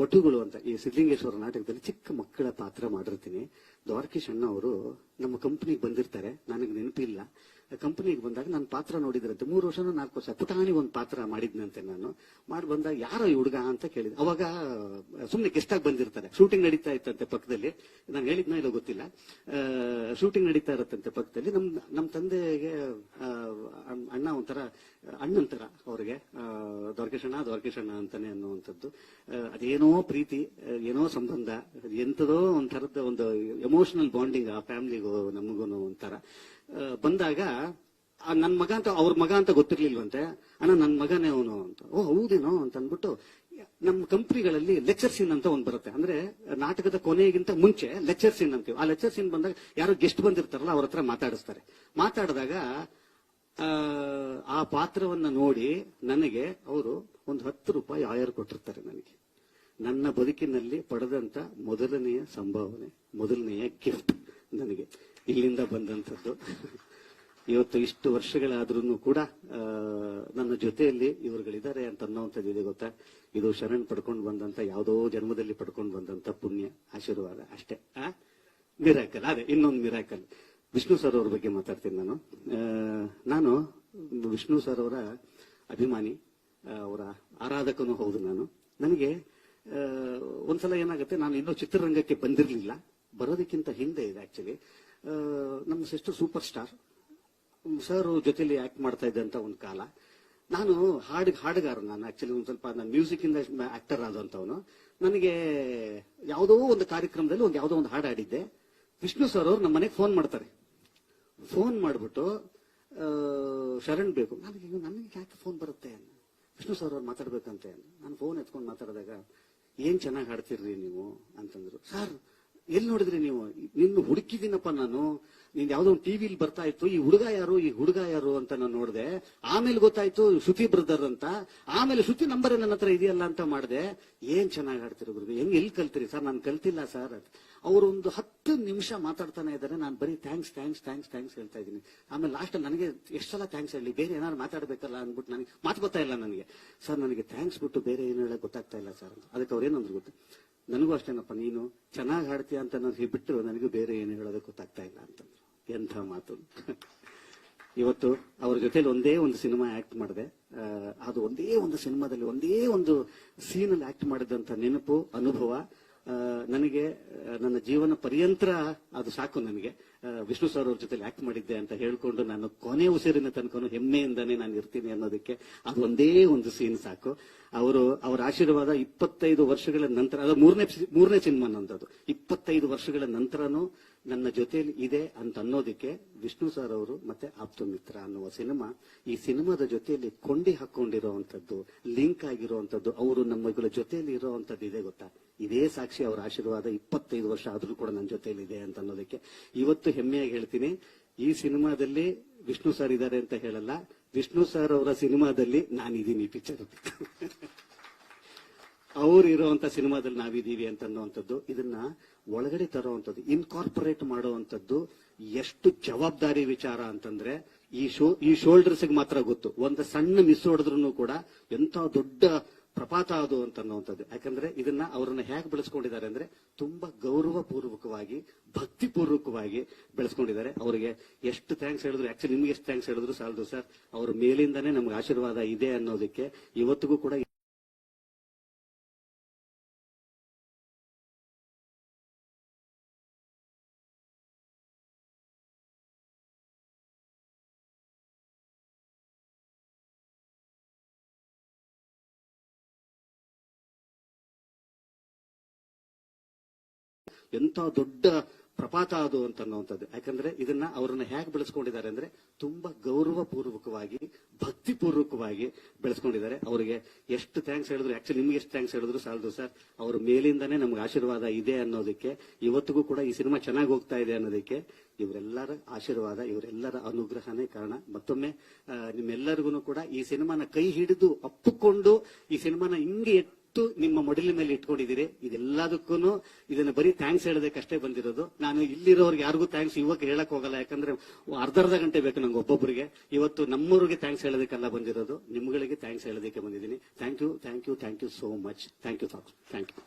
ವಟುಗಳು ಅಂತ, ಈ ಸಿದ್ಲಿಂಗೇಶ್ವರ ನಾಟಕದಲ್ಲಿ ಚಿಕ್ಕ ಮಕ್ಕಳ ಪಾತ್ರ ಮಾಡಿರ್ತೀನಿ. ದ್ವಾರಕೀಶ್ ಅಣ್ಣ ಅವರು ನಮ್ಮ ಕಂಪ್ನಿಗೆ ಬಂದಿರ್ತಾರೆ. ನನಗೆ ನೆನಪಿಲ್ಲ. ಕಂಪನಿಗೆ ಬಂದಾಗ ನನ್ನ ಪಾತ್ರ ನೋಡಿದ್ರಂತೆ. ಮೂರು ವರ್ಷನೂ ನಾಲ್ಕು ವರ್ಷ ಪುಟಾಣಿ ಒಂದು ಪಾತ್ರ ಮಾಡಿದ್ನಂತೆ ನಾನು. ಮಾಡಿ ಬಂದಾಗ ಯಾರೋ ಈ ಹುಡುಗ ಅಂತ ಕೇಳಿದ. ಅವಾಗ ಸುಮ್ಮನೆ ಗೆಸ್ಟ್ ಆಗಿ ಬಂದಿರ್ತಾರೆ. ಶೂಟಿಂಗ್ ನಡೀತಾ ಇತ್ತಂತೆ ಪಕ್ಕದಲ್ಲಿ. ನಾನು ಹೇಳಿದ್ನ ಇಲ್ಲ ಗೊತ್ತಿಲ್ಲ. ಶೂಟಿಂಗ್ ನಡೀತಾ ಇರತ್ತಂತೆ ಪಕ್ಕದಲ್ಲಿ. ನಮ್ ನಮ್ಮ ತಂದೆಗೆ ಅಣ್ಣ- ಒಂಥರ, ಅಣ್ಣಂತರ ಅವ್ರಿಗೆ. ದ್ವಾರಕೇಶಣ್ಣ ದ್ವಾರಕೇಶಣ್ಣ ಅಂತಾನೆ ಅನ್ನುವಂಥದ್ದು. ಅದೇನೋ ಪ್ರೀತಿ ಏನೋ ಸಂಬಂಧ, ಎಂಥದೋ ಒಂಥರದ ಒಂದು ಎಮೋಷನಲ್ ಬಾಂಡಿಂಗ್ ಆ ಫ್ಯಾಮಿಲಿಗೂ ನಮಗೂ ಒಂಥರ. ಬಂದಾಗ, ಆ, ನನ್ ಮಗ ಅಂತ, ಅವ್ರ ಮಗ ಅಂತ ಗೊತ್ತಿರ್ಲಿಲ್ವಂತೆ? ಅಣ್ಣ ನನ್ನ ಮಗನೇ ಅವನು ಅಂತ. ಓ, ಹೌದೇನೋ ಅಂತ ಅಂದ್ಬಿಟ್ಟು ನಮ್ಮ ಕಂಪ್ನಿಗಳಲ್ಲಿ ಲೆಕ್ಚರ್ ಸೀನ್ ಅಂತ ಒಂದು ಬರುತ್ತೆ. ಅಂದ್ರೆ, ನಾಟಕದ ಕೊನೆಗಿಂತ ಮುಂಚೆ ಲೆಕ್ಚರ್ ಸೀನ್ ಅಂತೀವಿ. ಆ ಲೆಕ್ಚರ್ ಸೀನ್ ಬಂದಾಗ ಯಾರೋ ಗೆಸ್ಟ್ ಬಂದಿರ್ತಾರಲ್ಲ, ಅವ್ರ ಹತ್ರ ಮಾತಾಡಿಸ್ತಾರೆ. ಮಾತಾಡಿದಾಗ, ಆ ಪಾತ್ರವನ್ನ ನೋಡಿ ನನಗೆ ಅವರು ಒಂದು ಹತ್ತು ರೂಪಾಯಿ ಆಯರ್ ಕೊಟ್ಟಿರ್ತಾರೆ ನನಗೆ. ನನ್ನ ಬದುಕಿನಲ್ಲಿ ಪಡೆದಂತ ಮೊದಲನೆಯ ಸಂಭಾವನೆ, ಮೊದಲನೆಯ ಗಿಫ್ಟ್ ನನಗೆ. ಇಲ್ಲಿಂದ ಬಂದಂಥದ್ದು. ಇವತ್ತು ಇಷ್ಟು ವರ್ಷಗಳಾದ್ರೂ ಕೂಡ ನನ್ನ ಜೊತೆಯಲ್ಲಿ ಇವರುಗಳಿದ್ದಾರೆ ಅಂತ ಅನ್ನೋವಂಥದ್ದು ಇದೆ ಗೊತ್ತಾ? ಇದು ಶರಣ್ ಪಡ್ಕೊಂಡು ಬಂದಂತ ಯಾವುದೋ ಜನ್ಮದಲ್ಲಿ ಪಡ್ಕೊಂಡು ಬಂದಂತ ಪುಣ್ಯ, ಆಶೀರ್ವಾದ ಅಷ್ಟೇ. ಆ? ಮಿರಾಕಲ್. ಅದೇ, ಇನ್ನೊಂದು ಮಿರಾಕಲ್. ವಿಷ್ಣು ಸರ್ ಅವ್ರ ಬಗ್ಗೆ ಮಾತಾಡ್ತೀನಿ ನಾನು. ನಾನು ವಿಷ್ಣು ಸರ್ ಅವರ ಅಭಿಮಾನಿ ಅವರ ಆರಾಧಕನು ಹೌದು ನಾನು. ನನಗೆ ಒಂದ್ಸಲ ಏನಾಗುತ್ತೆ, ನಾನು ಇನ್ನೂ ಚಿತ್ರರಂಗಕ್ಕೆ ಬಂದಿರಲಿಲ್ಲ. ಬರೋದಕ್ಕಿಂತ ಹಿಂದೆ ಇದೆ ಆಕ್ಚುಲಿ ನಮ್ಮ ಸಿಸ್ಟರ್ ಸೂಪರ್ ಸ್ಟಾರ್ ಸರ್ ಜೊತೆಲಿ ಆಕ್ಟ್ ಮಾಡ್ತಾ ಇದ್ದಂತ ಒಂದು ಕಾಲ. ನಾನು ಹಾಡ್ ಹಾಡುಗಾರ ನಾನು. ಆಕ್ಚುಲಿ ಒಂದು ಸ್ವಲ್ಪ ನಾನು ಮ್ಯೂಸಿಕ್ ಇಂದ ಆಕ್ಟರ್ ಆದಂತವನು. ನನಗೆ ಯಾವುದೋ ಒಂದು ಕಾರ್ಯಕ್ರಮದಲ್ಲಿ ಒಂದು ಯಾವುದೋ ಒಂದು ಹಾಡು ಆಡಿದ್ದೆ ವಿಷ್ಣು ಸರ್ ಅವ್ರು ನಮ್ಮ ಮನೆಗೆ ಫೋನ್ ಮಾಡ್ತಾರೆ. ಫೋನ್ ಮಾಡಿಬಿಟ್ಟು ಶರಣ್ ಬೇಕು. ನನಗೆ ನನಗೆ ಯಾಕೆ ಫೋನ್ ಬರುತ್ತೆ ವಿಷ್ಣು ಸರ್ ಅವ್ರು ಮಾತಾಡ್ಬೇಕಂತೆ ನಾನು ಫೋನ್ ಎತ್ಕೊಂಡು ಮಾತಾಡಿದಾಗ, ಏನ್ ಚೆನ್ನಾಗಿ ಹಾಡ್ತಿರ್ರಿ ನೀವು? ಅಂತಂದ್ರು. ಸರ್ ಎಲ್ಲಿ ನೋಡಿದ್ರಿ ನೀವು? ನಿನ್ನ ಹುಡುಕಿದ್ದೀನಪ್ಪ ನಾನು. ನೀನ್ ಯಾವ್ದೋ ಒಂದು ಟಿವಿಲಿ ಬರ್ತಾ ಇತ್ತು, ಈ ಹುಡುಗ ಯಾರು, ಈ ಹುಡುಗ ಯಾರು ಅಂತ ನಾನು ನೋಡಿದೆ. ಆಮೇಲೆ ಗೊತ್ತಾಯ್ತು, ಶ್ರುತಿ ಬ್ರದರ್ ಅಂತ. ಆಮೇಲೆ ಶ್ರುತಿ ನಂಬರ್ ನನ್ನ ಹತ್ರ ಇದೆಯಲ್ಲ ಅಂತ ಮಾಡಿದೆ. ಏನ್ ಚೆನ್ನಾಗಿ ಆಡ್ತಿರೋ ಗುರು ಹೆಂಗ್ ಎಲ್ಲಿ ಕಲ್ತಿರಿ? ಸರ್, ನಾನು ಕಲ್ತಿಲ್ಲ ಸರ್. ಅವರು ಒಂದು ಹತ್ತು ನಿಮಿಷ ಮಾತಾಡ್ತಾನೆ ಇದ್ದಾರೆ. ನಾನು ಬರೀ ಥ್ಯಾಂಕ್ಸ್ ಥ್ಯಾಂಕ್ಸ್ ಥ್ಯಾಂಕ್ಸ್ ಥ್ಯಾಂಕ್ಸ್ ಹೇಳ್ತಾ ಇದ್ದೀನಿ. ಆಮೇಲೆ ಲಾಸ್ಟ್ ನನಗೆ ಎಷ್ಟು ಸಲ ಥ್ಯಾಂಕ್ಸ್ ಹೇಳಿ, ಬೇರೆ ಏನಾದ್ರು ಮಾತಾಡ್ಬೇಕಲ್ಲ ಅಂದ್ಬಿಟ್ಟು ನನಗೆ, ಮಾತು ಗೊತ್ತಾ ಇಲ್ಲ ನನಗೆ. ಸರ್, ನನಗೆ ಥ್ಯಾಂಕ್ಸ್ ಬಿಟ್ಟು ಬೇರೆ ಏನು ಹೇಳಕ್ ಗೊತ್ತಾಗ್ತಾ ಇಲ್ಲ ಸರ್ ಅದಕ್ಕೆ ಅವ್ರು ಏನಂದ್ರು ಗೊತ್ತಾ? ನನಗೂ ಅಷ್ಟೇನಪ್ಪ, ನೀನು ಚೆನ್ನಾಗಿ ಹಾಡ್ತೀಯ ಅಂತ ನನಗೆ ಬಿಟ್ಟು ನನಗೂ ಬೇರೆ ಏನು ಹೇಳೋದಕ್ಕೆ ಗೊತ್ತಾಗ್ತಾ ಇಲ್ಲ ಅಂತಂದ್ರು. ಎಂಥ ಮಾತು. ಇವತ್ತು ಅವ್ರ ಜೊತೆಲಿ ಒಂದೇ ಒಂದು ಸಿನಿಮಾ ಆಕ್ಟ್ ಮಾಡಿದೆ. ಅದು ಒಂದೇ ಒಂದು ಸಿನಿಮಾದಲ್ಲಿ ಒಂದೇ ಒಂದು ಸೀನಲ್ಲಿ ಆಕ್ಟ್ ಮಾಡಿದಂತ ನೆನಪು, ಅನುಭವ ನನಗೆ ನನ್ನ ಜೀವನ ಪರ್ಯಂತರ ಅದು ಸಾಕು ನನಗೆ. ವಿಷ್ಣು ಸರ್ ಅವ್ರ ಜೊತೆಲಿ ಆಕ್ಟ್ ಮಾಡಿದ್ದೆ ಅಂತ ಹೇಳ್ಕೊಂಡು ನಾನು ಕೊನೆ ಉಸಿರಿನ ತನಕನು ಹೆಮ್ಮೆಯಿಂದಾನೆ ನಾನು ಇರ್ತೀನಿ ಅನ್ನೋದಕ್ಕೆ ಅದು ಒಂದೇ ಒಂದು ಸೀನ್ ಸಾಕು. ಅವರು, ಅವರ ಆಶೀರ್ವಾದ ಇಪ್ಪತ್ತೈದು ವರ್ಷಗಳ ನಂತರ, ಅದು ಮೂರನೇ ಮೂರನೇ ಸಿನಿಮಾ ನಂದದು. ಇಪ್ಪತ್ತೈದು ವರ್ಷಗಳ ನಂತರನೂ ನನ್ನ ಜೊತೆಯಲ್ಲಿ ಇದೆ ಅಂತ ಅನ್ನೋದಕ್ಕೆ ವಿಷ್ಣು ಸರ್ ಅವರು ಮತ್ತೆ ಆಪ್ತ ಮಿತ್ರ ಅನ್ನುವ ಸಿನಿಮಾ, ಈ ಸಿನಿಮಾದ ಜೊತೆಯಲ್ಲಿ ಕೊಂಡಿ ಹಾಕೊಂಡಿರುವಂತದ್ದು, ಲಿಂಕ್ ಆಗಿರುವಂತದ್ದು, ಅವರು ನಮ್ಮಗಳ ಜೊತೆಯಲ್ಲಿ ಇರುವಂತದ್ದು ಇದೆ ಗೊತ್ತಾ? ಇದೇ ಸಾಕ್ಷಿ ಅವರ ಆಶೀರ್ವಾದ ಇಪ್ಪತ್ತೈದು ವರ್ಷ ಆದ್ರೂ ಕೂಡ ನನ್ನ ಜೊತೆಯಲ್ಲಿ ಇದೆ ಅಂತ ಅನ್ನೋದಕ್ಕೆ ಇವತ್ತು ಹೆಮ್ಮೆಯಾಗಿ ಹೇಳ್ತೀನಿ, ಈ ಸಿನಿಮಾದಲ್ಲಿ ವಿಷ್ಣು ಸರ್ ಇದ್ದಾರೆ ಅಂತ ಹೇಳಲ್ಲ, ವಿಷ್ಣು ಸರ್ ಅವರ ಸಿನಿಮಾದಲ್ಲಿ ನಾನಿದ್ದೀನಿ ಪಿಕ್ಚರ್ ಅವ್ರು ಇರುವಂತ ಸಿನಿಮಾದಲ್ಲಿ ನಾವಿದ್ದೀವಿ ಅಂತ ಅನ್ನುವಂಥದ್ದು ಇದನ್ನ ಒಳಗಡೆ ತರುವಂತದ್ದು ಇನ್ಕಾರ್ಪೊರೇಟ್ ಮಾಡುವಂತದ್ದು ಎಷ್ಟು ಜವಾಬ್ದಾರಿ ವಿಚಾರ ಅಂತಂದ್ರೆ, ಈ ಶೋ, ಈ ಶೋಲ್ಡರ್ಸ್ ಮಾತ್ರ ಗೊತ್ತು. ಒಂದು ಸಣ್ಣ ಮಿಸ್ ಹೊಡೆದ್ರು ಕೂಡ ಎಂತ ದೊಡ್ಡ ಪ್ರಪಾತ ಅದು ಅಂತ ಅನ್ನುವಂಥದ್ದು ಯಾಕಂದ್ರೆ ಇದನ್ನ ಅವರನ್ನ ಹೇಗೆ ಬೆಳೆಸ್ಕೊಂಡಿದ್ದಾರೆ ಅಂದ್ರೆ ತುಂಬಾ ಗೌರವ ಪೂರ್ವಕವಾಗಿ ಭಕ್ತಿ ಬೆಳೆಸ್ಕೊಂಡಿದ್ದಾರೆ. ಅವರಿಗೆ ಎಷ್ಟು ಥ್ಯಾಂಕ್ಸ್ ಹೇಳಿದ್ರು ಆಕ್ಚುಲಿ ನಿಮ್ಗೆ ಎಷ್ಟು ಥ್ಯಾಂಕ್ಸ್ ಹೇಳಿದ್ರು ಸಾಲದು ಸರ್ ಅವ್ರ ಮೇಲಿಂದಾನೇ ನಮ್ಗೆ ಆಶೀರ್ವಾದ ಇದೆ ಅನ್ನೋದಕ್ಕೆ ಇವತ್ತಿಗೂ ಕೂಡ ಎಂತ ದೊಡ್ಡ ಪ್ರಪಾತ ಅದು ಅಂತ ಅನ್ನುವಂಥದ್ದು ಯಾಕಂದ್ರೆ ಇದನ್ನ ಅವರನ್ನ ಹೇಗೆ ಬೆಳೆಸ್ಕೊಂಡಿದ್ದಾರೆ ಅಂದ್ರೆ ತುಂಬಾ ಗೌರವ ಪೂರ್ವಕವಾಗಿ ಭಕ್ತಿ ಬೆಳೆಸ್ಕೊಂಡಿದ್ದಾರೆ. ಅವರಿಗೆ ಎಷ್ಟು ಥ್ಯಾಂಕ್ಸ್ ಹೇಳಿದ್ರು ಆಕ್ಚುಲಿ ನಿಮ್ಗೆ ಎಷ್ಟು ಥ್ಯಾಂಕ್ಸ್ ಹೇಳಿದ್ರು ಸಾಲದು ಸರ್ ಅವ್ರ ಮೇಲಿಂದಾನೇ ನಮ್ಗೆ ಆಶೀರ್ವಾದ ಇದೆ ಅನ್ನೋದಕ್ಕೆ, ಇವತ್ತಿಗೂ ಕೂಡ ಈ ಸಿನಿಮಾ ಚೆನ್ನಾಗಿ ಹೋಗ್ತಾ ಇದೆ ಅನ್ನೋದಕ್ಕೆ ಇವರೆಲ್ಲರ ಆಶೀರ್ವಾದ, ಇವರೆಲ್ಲರ ಅನುಗ್ರಹನೇ ಕಾರಣ. ಮತ್ತೊಮ್ಮೆ ನಿಮ್ಮೆಲ್ಲರಿಗೂ ಕೂಡ ಈ ಸಿನಿಮಾನ ಕೈ ಹಿಡಿದು ಅಪ್ಪಿಕೊಂಡು ಈ ಸಿನಿಮಾನ ಹಿಂಗೆ ಎತ್- ನಿಮ್ಮ ನಿಮ್ಮ ಮೇಲೆ ಇಟ್ಕೊಂಡಿದ್ದೀರಿ. ಇದೆಲ್ಲದಕ್ಕೂ ಇದನ್ನ ಬರೀ ಥ್ಯಾಂಕ್ಸ್ ಹೇಳೋದಕ್ಕಷ್ಟೇ ಬಂದಿರೋದು. ನಾನು ಇಲ್ಲಿರೋರ್ಗೆ ಯಾರಿಗೂ ಥ್ಯಾಂಕ್ಸ್ ಇವಾಗ ಹೇಳಕ್ ಹೋಗಲ್ಲ. ಯಾಕಂದ್ರೆ ಅರ್ಧ ಅರ್ಧ ಗಂಟೆ ಬೇಕು ನಂಗೆ ಒಬ್ಬೊಬ್ಬರಿಗೆ ಇವತ್ತು ನಮ್ಮೂರಿಗೆ ಥ್ಯಾಂಕ್ಸ್ ಹೇಳೋದಕ್ಕೆಲ್ಲ ಬಂದಿರೋದು. ನಿಮ್ಗಳಿಗೆ ಥ್ಯಾಂಕ್ಸ್ ಹೇಳೋದಕ್ಕೆ ಬಂದಿದ್ದೀನಿ. Thank you thank you thank you so much thank you thank you